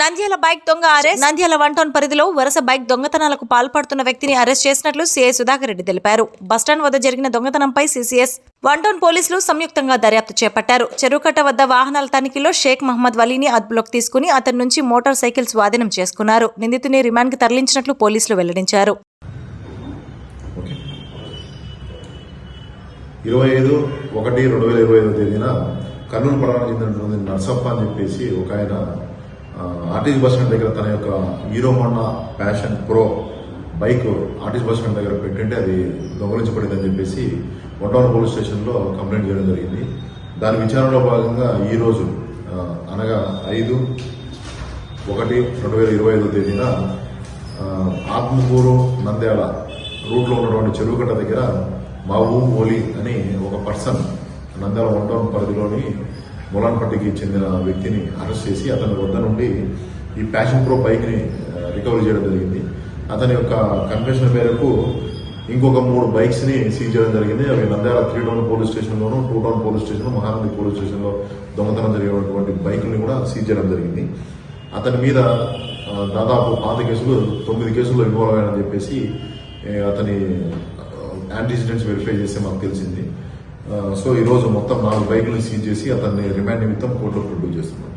Nandyal bike దొంగ arrest. Nandyal one town పరిధిలో వరుస బైక్ దొంగతనాలకు పాల్పడుతున్న వ్యక్తిని అరెస్ట్ చేసినట్లు సీఐ సుధాకర్ రెడ్డి తెలిపారు. బస్టాండ్ వద్ద జరిగిన దొంగతనంపై సీసీఎస్ వన్ టౌన్ పోలీసులు సంయుక్తంగా దర్యాప్తు చేపట్టారు. చెరువుకట్ట వద్ద వాహనాల తనిఖీలో షేక్ మహమ్మద్ వలీని అదుపులోకి తీసుకుని అతని నుంచి మోటార్ సైకిల్ స్వాధీనం చేసుకున్నారు. నిందితుని రిమాండ్కి తరలించినట్లు పోలీసులు వెల్లడించారు. ఇరవై ఐదు ఒకటి రెండు వేల ఇరవై ఐదో తేదీన కర్నూలు పట్టణానికి చెందినటువంటి నర్సప్ప అని చెప్పేసి ఒక ఆయన Uh, ఆర్టీసీ బస్ స్టాండ్ దగ్గర తన యొక్క Hero Honda Passion Pro bike RTC bus stand దగ్గర పెట్టింటే అది దొంగలించబడిందని చెప్పేసి వటవన్ పోలీస్ స్టేషన్లో కంప్లైంట్ చేయడం జరిగింది. దాని విచారణలో భాగంగా ఈరోజు uh, అనగా ఐదు ఒకటి రెండు వేల ఇరవై ఐదో తేదీన uh, ఆత్మకూరు నంద్యాల రూట్లో ఉన్నటువంటి చెరువుకట్ట దగ్గర మా ఓలీ అని ఒక పర్సన్ నంద్యాల వన్ టౌన్ పరిధిలోని ములాన్పట్టికి చెందిన వ్యక్తిని అరెస్ట్ చేసి అతని వద్ద నుండి ఈ ప్యాషన్ ప్రో బైక్ని రికవరీ చేయడం జరిగింది. అతని యొక్క కన్ఫెషన్ మేరకు ఇంకొక మూడు బైక్స్ని సీజ్ చేయడం జరిగింది. అవి Nandyal three town police స్టేషన్లోను two town police station Mahanandi police స్టేషన్లో దొంగతనం జరిగినటువంటి బైకుల్ని కూడా సీజ్ చేయడం జరిగింది. అతని మీద దాదాపు పాత కేసులు తొమ్మిది కేసులు ఇన్వాల్వ్ అయ్యానని చెప్పేసి అతని యాంటీసిడెంట్స్ వెరిఫై చేస్తే మాకు తెలిసింది. సో ఈరోజు మొత్తం నాలుగు బైకులను సీజ్ చేసి అతన్ని రిమాండ్ నిమిత్తం కోర్టులో ప్రొడ్యూస్ చేస్తున్నాం